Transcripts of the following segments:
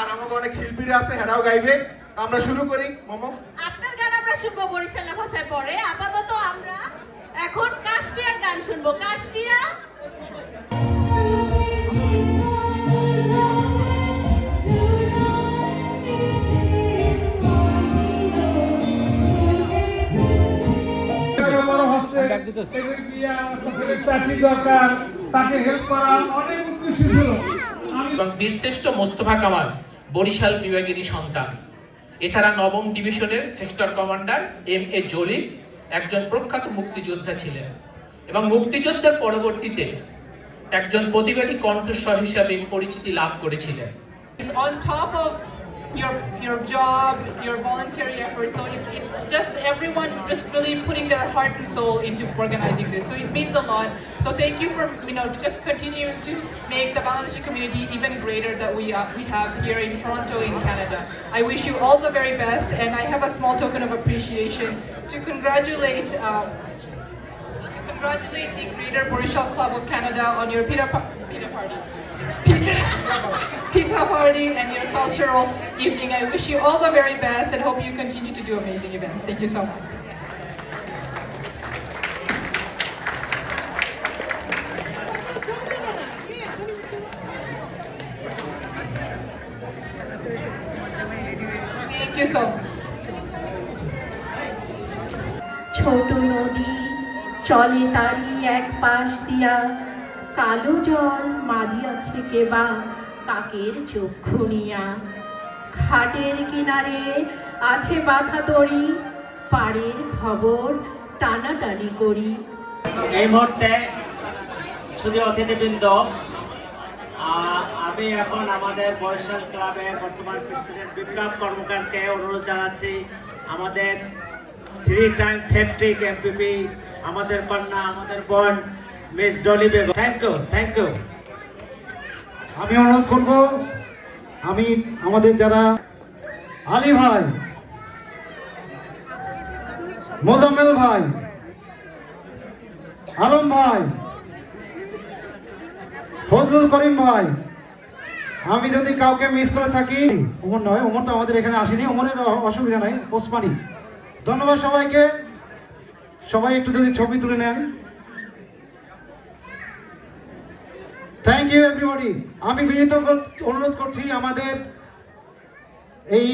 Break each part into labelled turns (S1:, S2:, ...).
S1: আর আমাকে অনেক শিল্পীরা আছে হেরাও গাইবে। আমরা শুরু করি মমো।
S2: আপনার গান আমরা শুনব বরিশালের ভাষায় পরে। আপাতত আমরা এখন কাশফিয়ার গান শুনব।
S3: বীরশ্রেষ্ঠ মোস্তফা কামাল বরিশাল বিভাগেরই সন্তান। এছাড়া নবম ডিভিশনের sector commander M A Jalil একজন প্রখ্যাত মুক্তিযোদ্ধা ছিলেন এবং মুক্তিযোদ্ধার পরবর্তীতে একজন প্রতিবাদী কণ্ঠস্বর হিসাবে পরিচিতি লাভ করেছিলেন।
S4: Your your job, your voluntary efforts. So it's it's just everyone just really putting their heart and soul into organizing this. So it means a lot. So thank you for you know just continuing to make the Bangladeshi community even greater that we uh, we have here in Toronto in Canada. I wish you all the very best, and I have a small token of appreciation to congratulate. Uh, to congratulate the Greater Borishal Club of Canada on your pita, pita party. Pita, pita party and your cultural evening. I wish you all the very best and hope you continue to do amazing events. Thank you so much. Thank you so much.
S2: ছোট নদী চলে তারই এক পাশ দিয়া কালো জল মাঝি আছে কেবা কাকের চক্ষু নিয়া। খাটের কিনারে আছে বাধা তরি পাড়ের খবর টানাটানি করি।
S5: এই মুহূর্তে শুধু অতিথিবৃন্দ আমি এখন আমাদের বরিশাল ক্লাবের বর্তমান প্রেসিডেন্ট বিপ্লব কর্মকারকে অনুরোধ জানাচ্ছি। আমাদের থ্রি টাইম হ্যাট্রিক এমপিপি আমাদের কন্যা, আমাদের বোন miss Dolly Begum thank you thank you
S6: আমি অনুরোধ করব, আমি আমাদের যারা আলী ভাই, মোজাম্মেল ভাই, আলম ভাই, ফজলুল করিম ভাই, আমি যদি কাউকে মিস করে থাকি, ওমর নয়, ওমর তো আমাদের এখানে আসেনি, ওমরের অসুবিধা নাই, ওসমানি। ধন্যবাদ সবাইকে। সবাই একটু যদি ছবি তুলে নেন। থ্যাংক ইউ এভরিবডি আমি বিনীত অনুরোধ করছি আমাদের এই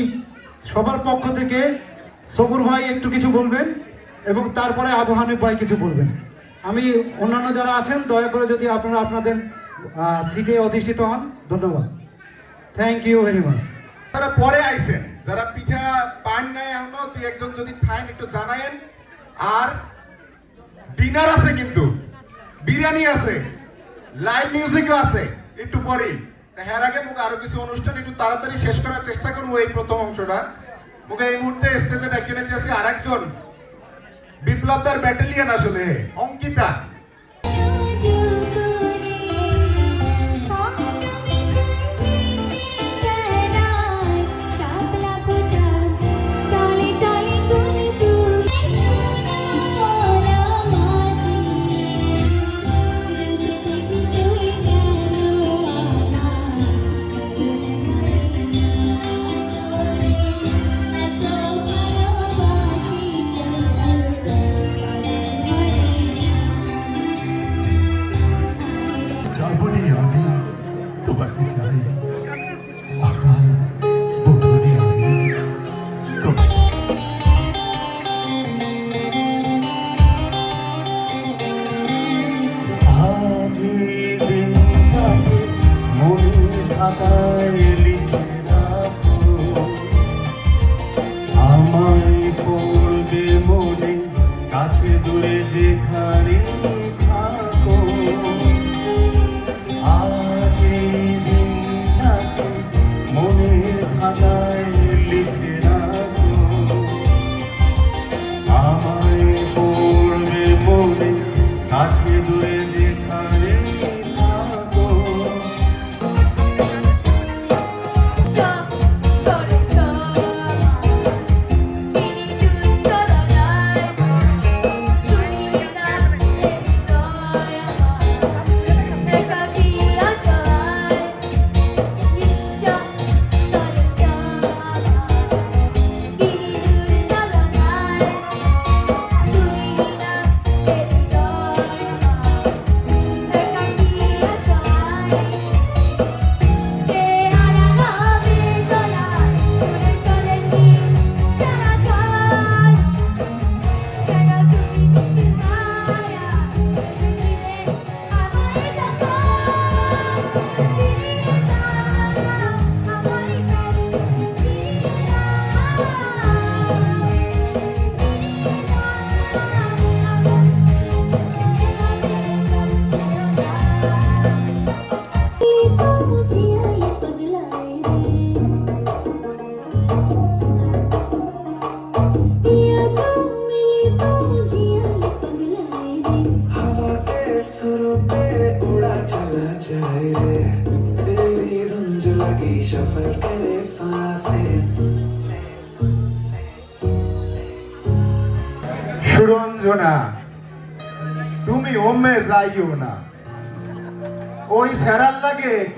S6: সবার পক্ষ থেকে সবুর ভাই একটু কিছু বলবেন এবং তারপরে আবু হানিফ ভাই কিছু বলবেন। আমি অন্যান্য যারা আছেন, দয়া করে যদি আপনারা আপনাদের সিটে অধিষ্ঠিত হন, ধন্যবাদ। থ্যাংক ইউ ভেরি মাচ
S1: তারা পরে আইছেন, যারা পিঠা পান নাই এখনও তুই একজন যদি থাইন একটু জানায়েন। আর ডিনার আছে কিন্তু, বিরিয়ানি আছে। লাইভ মিউজিকও আছে, একটু পরেই। তা এর আগে মুখে আরও কিছু অনুষ্ঠান একটু তাড়াতাড়ি শেষ করার চেষ্টা করব এই প্রথম অংশটা। মুখে এই মুহূর্তে স্টেজে ডাকিয়ে নিতে আসি আর একজন বিপ্লবদার ব্যাটালিয়ান আসলে, অঙ্কিতা।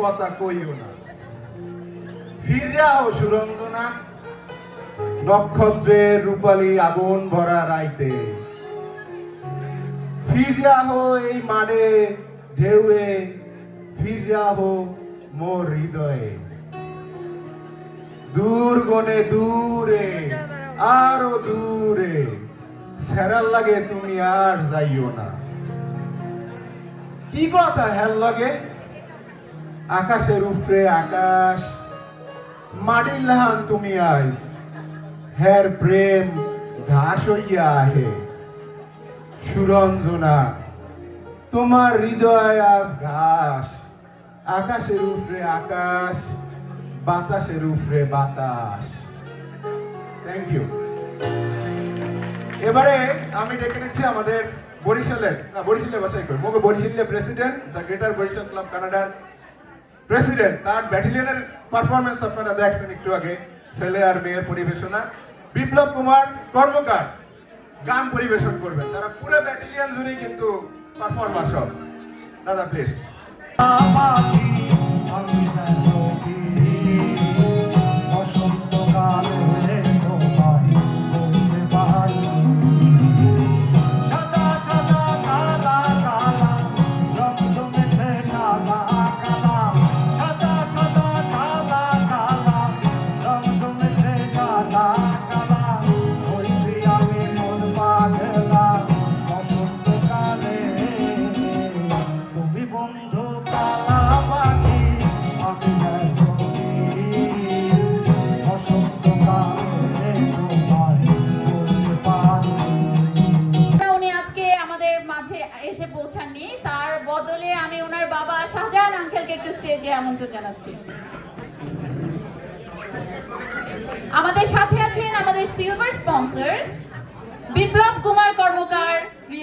S1: কথা কইও না। ফিরাও সুরঞ্জনা নক্ষত্রের রূপালী আগুন ভরা রাইতে। এই ঢেউয়ে মোর হৃদয়ে। দূর গনে দূরে, আরও দূরে। সেরার লাগে তুমি আর যাইও না। কি কথা হেল লাগে? আকাশের উপরে আকাশ, মাটির লাহান তুমি আইস, হের প্রেম ঘাস হইয়া আহে। সুরঞ্জনা, তোমার হৃদয় আজ ঘাস, আকাশের উপরে আকাশ, বাতাসের উপরে বাতাস। থ্যাংক ইউ এবারে আমি ডেকে নিচ্ছি আমাদের বরিশালের, না, বরিশালের বাসায় কই? মোকে বরিশালের president the greater Barishal club কানাডার প্রেসিডেন্ট, তার ব্যাটালিয়নের পারফরমেন্স আপনারা দেখছেন একটু আগে। ছেলে আর মেয়ের পরিবেশনা। বিপ্লব কুমার কর্মকার, গান পরিবেশন করবেন। তারা পুরো ব্যাটেলিয়ান জুড়েই কিন্তু পারফরমার সব। দাদা প্লিজ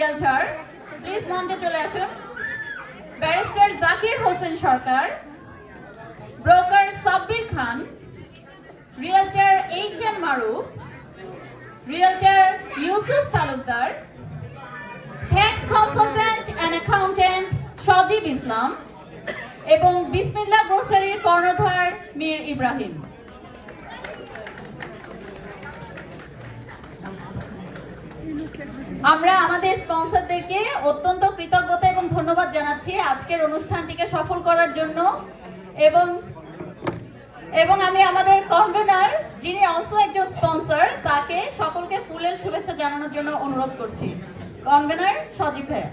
S2: রিয়েলটার প্লিজ মঞ্চে চলে আসুন। Barrister Zakir Hossain Sarkar broker Sabbir Khan realtor H M Maruf realtor Yusuf Talukdar tax consultant and accountant Sajib Islam এবং বিসমিল্লা গ্রোসারির কর্ণধার মীর ইব্রাহিম। আমরা আমাদের স্পন্সরদেরকে অত্যন্ত কৃতজ্ঞতা এবং ধন্যবাদ জানাচ্ছি আজকের অনুষ্ঠানটিকে সফল করার জন্য। এবং এবং আমি আমাদের কনভেনার যিনি অলসো একজন স্পন্সর তাকে সকলকে ফুলের শুভেচ্ছা জানানোর জন্য অনুরোধ করছি। কনভেনার সজীব ভাইয়া।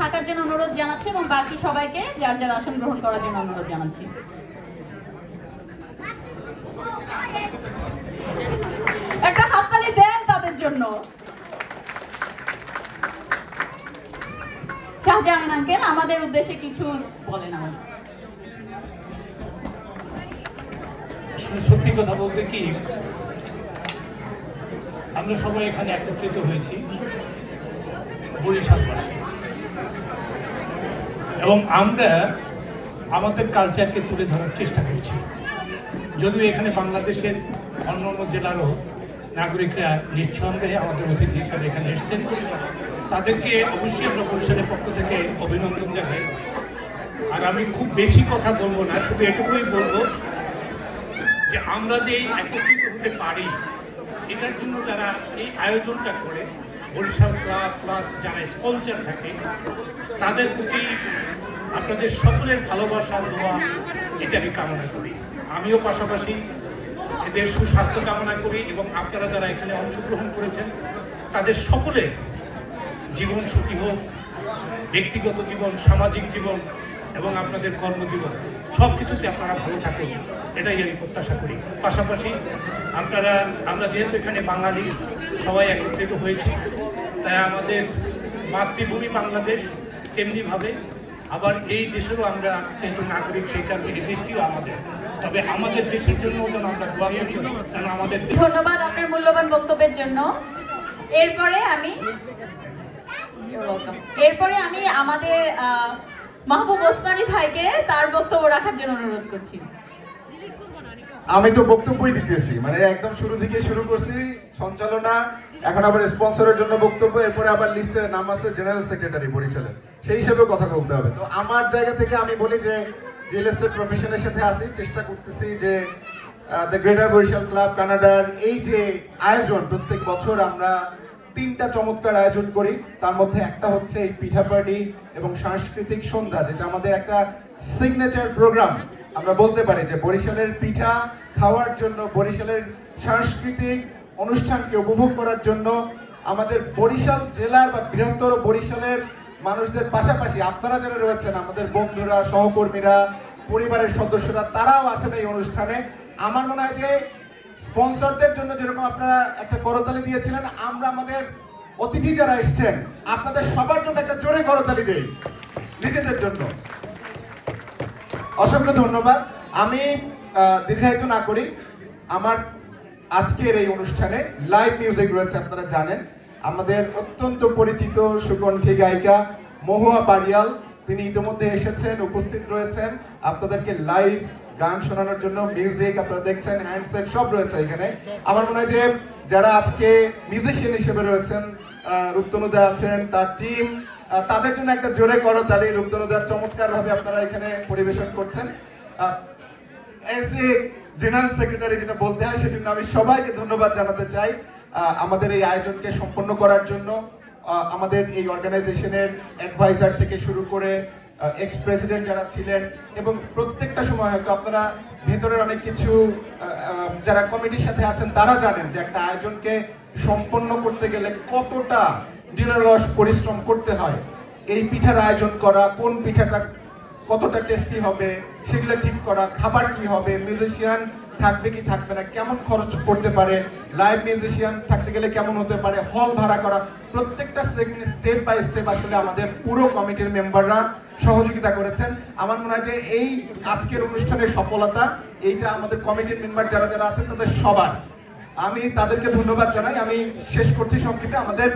S2: থাকার জন্য অনুরোধ জানাচ্ছি এবং বাকি সবাইকে যার যার আসন গ্রহণ করার জন্য অনুরোধ জানাচ্ছি। একটা হাততালি দেন তাদের জন্য। শাহজাহান আঙ্কেল, আমাদের উদ্দেশ্যে কিছু বলেন
S7: আসলে সত্যি কথা বলতে কি, আমরা সবাই এখানে একত্রিত হয়েছি বরিশালবাসী এবং আমরা আমাদের কালচারকে তুলে ধরার চেষ্টা করেছি। যদিও এখানে বাংলাদেশের অন্য অন্য জেলারও নাগরিকরা নিঃসন্দেহে আমাদের অতিথি হিসাবে এখানে এসেছেন। তাদেরকে অবশ্যই আমরা পক্ষ থেকে অভিনন্দন জানাই। আর আমি খুব বেশি কথা বলব না, শুধু এটুকুই বলব যে আমরা যে একত্রিত হতে পারি, এটার জন্য যারা এই আয়োজনটা করে বরিশাল ক্লাব প্লাস যারা স্পন্সর থাকে, তাদের প্রতি আপনাদের সকলের ভালোবাসা দেওয়া এটা আমি কামনা করি। আমিও পাশাপাশি এদের সুস্বাস্থ্য কামনা করি এবং আপনারা যারা এখানে অংশগ্রহণ করেছেন, তাদের সকলে জীবন সুখী হোক, ব্যক্তিগত জীবন, সামাজিক জীবন এবং আপনাদের কর্মজীবন সব কিছুতে আপনারা ভালো থাকুন, এটাই আমি প্রত্যাশা করি। পাশাপাশি আপনারা, আমরা যেহেতু এখানে বাঙালি, সবাই একত্রিত হয়েছি তাই আমাদের মাতৃভূমি বাংলাদেশ তেমনিভাবে। আবার এই দেশেরও আমরা যেহেতু নাগরিক সেই কারণে এই দেশটিও আমাদের। তবে আমাদের দেশের জন্য যেন আমরা দোয়া করি যেন আমাদের
S8: ধন্যবাদ আপনার মূল্যবান বক্তব্যের জন্য। এরপরে আমি এরপরে আমি আমাদের আহ, মাহবুব ওসমানী ভাইকে তার বক্তব্য রাখার জন্য অনুরোধ করছি।
S1: আমি তো বক্তব্যই দিতেছি মানে একদম শুরু থেকে শুরু করছি সঞ্চালনা এখন আবার স্পন্সরের জন্য বক্তব্য, এরপরে আবার লিস্টের নাম আছে জেনারেল সেক্রেটারি বরিশালের। সেই হিসেবে কথা বলতে হবে। তো আমার জায়গা থেকে আমি বলি যে, রিয়েল এস্টেট প্রফেশনের সাথে আসি, চেষ্টা করতেছি যে দ্য গ্রেটার বরিশাল ক্লাব কানাডার এই যে আয়োজন, প্রত্যেক বছর আমরা তিনটা চমৎকার আয়োজন করি। তার মধ্যে একটা হচ্ছে এই পিঠা পার্টি এবং সাংস্কৃতিক সন্ধ্যা, যেটা আমাদের একটা সিগনেচার প্রোগ্রাম আমরা বলতে পারি যে, বরিশালের পিঠা খাওয়ার জন্য বরিশালের সাংস্কৃতিক অনুষ্ঠানকে উপভোগ করার জন্য আমাদের বরিশাল জেলার বা বৃহত্তর বরিশালের মানুষদের পাশাপাশি আপনারা যারা রয়েছেন, আমাদের বন্ধুরা, সহকর্মীরা, পরিবারের সদস্যরা, তারাও আসেন এই অনুষ্ঠানে। আমার মনে হয় যে স্পন্সরদের জন্য যেরকম আপনারা একটা করতালি দিয়েছিলেন, আমরা আমাদের অতিথি যারা এসছেন, আপনাদের সবার জন্য একটা জোরে করতালি দেই, নিজেদের জন্য। অসংখ্য ধন্যবাদ। আমি দীর্ঘায়িত না করি। আমার আজকের এই অনুষ্ঠানে লাইভ মিউজিক রয়েছে, আপনারা জানেন। আমাদের অত্যন্ত পরিচিত সুকণ্ঠী গায়িকা মহুয়া পারিয়াল, তিনি ইতিমধ্যে এসেছেন, উপস্থিত রয়েছেন। আপনাদেরকে লাইভ গান শোনানোর জন্য মিউজিক আপনারা দেখছেন হ্যান্ডসেট সব রয়েছে এখানে। আমার মনে হয় যে যারা আজকে মিউজিশিয়ান হিসেবে রয়েছেন রূপতনুদা আছেন, তার টিম তাদের জন্য একটা জোরে করো তাহলে রূপতনুদার চমৎকার ভাবে আপনারা এখানে পরিবেশন করছেন। জেনারেল সেক্রেটারি যেটা বলতে হয়, সেজন্য আমি সবাইকে ধন্যবাদ জানাতে চাই আমাদের এই আয়োজনকে সম্পন্ন করার জন্য। আমাদের এই অর্গানাইজেশনের অ্যাডভাইজার থেকে শুরু করে এক্স প্রেসিডেন্ট যারা ছিলেন, এবং প্রত্যেকটা সময় হয়তো আপনারা ভেতরের অনেক কিছু যারা কমিটির সাথে আছেন, তারা জানেন যে একটা আয়োজনকে সম্পন্ন করতে গেলে কতটা দিনরস পরিশ্রম করতে হয়। এই পিঠার আয়োজন করা, কোন পিঠাটা কতটা টেস্টি হবে, সেগুলো ঠিক করা, খাবার কি হবে মিউজিশিয়ান থাকবে কি থাকবে না, কেমন খরচ করতে পারে লাইভ মিউজিশিয়ান থাকতে গেলে কেমন হতে পারে হল ভাড়া করা, প্রত্যেকটা স্টেপ বাই স্টেপ আসলে আমাদের পুরো কমিটির মেম্বাররা সহযোগিতা করেছেন। আমার মনে হয় যে এই আজকের অনুষ্ঠানের সফলতা, এইটা আমাদের কমিটির মেম্বার যারা যারা আছেন, তাদের সবার। আমি তাদেরকে ধন্যবাদ জানাই। আমি শেষ করছি সংক্ষেপে। আমাদের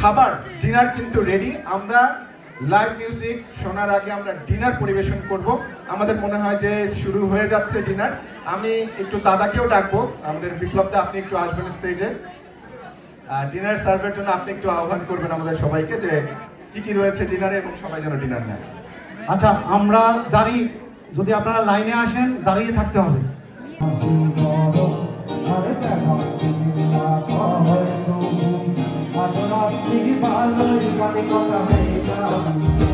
S1: খাবার ডিনার কিন্তু রেডি আমরা লাইভ মিউজিক শোনার আগে আমরা ডিনার পরিবেশন করব। আমাদের মনে হয় যে শুরু হয়ে যাচ্ছে ডিনার আমি একটু দাদাকেও ডাকবো। আমাদের বিপ্লব দা আপনি একটু আসবেন স্টেজে ডিনার সার্ভের জন্য আপনি একটু আহ্বান করবেন আমাদের সবাইকে যে কি কি রয়েছে ডিনারে এবং সবাই যেন ডিনার নেয়।
S6: আচ্ছা আমরা দাঁড়িয়ে, যদি আপনারা লাইনে আসেন, দাঁড়িয়ে থাকতে হবে।
S8: Come on, gonna make on, come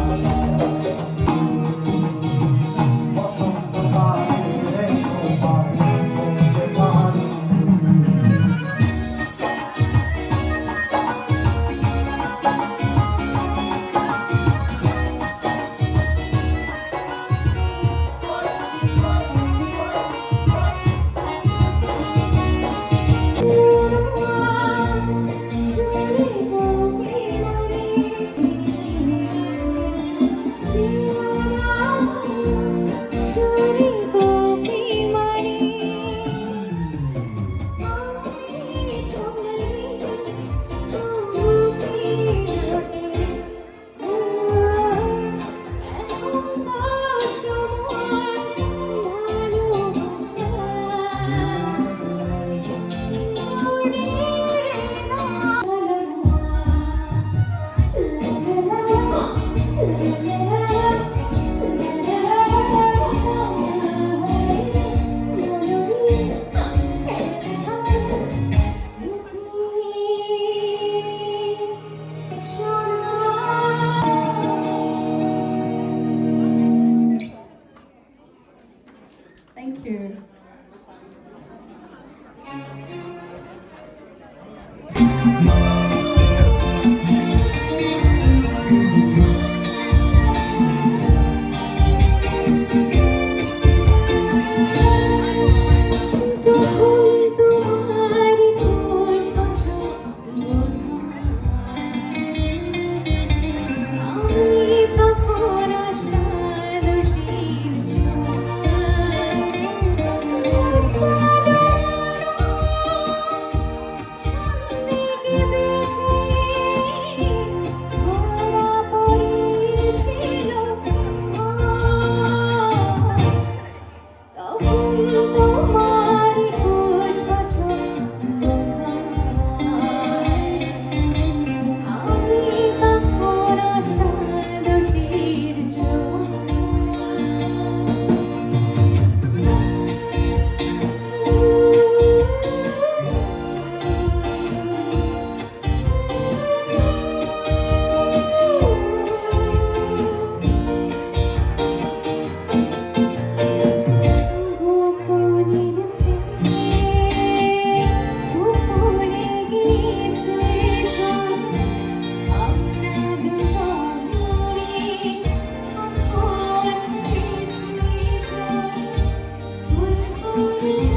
S8: thank you.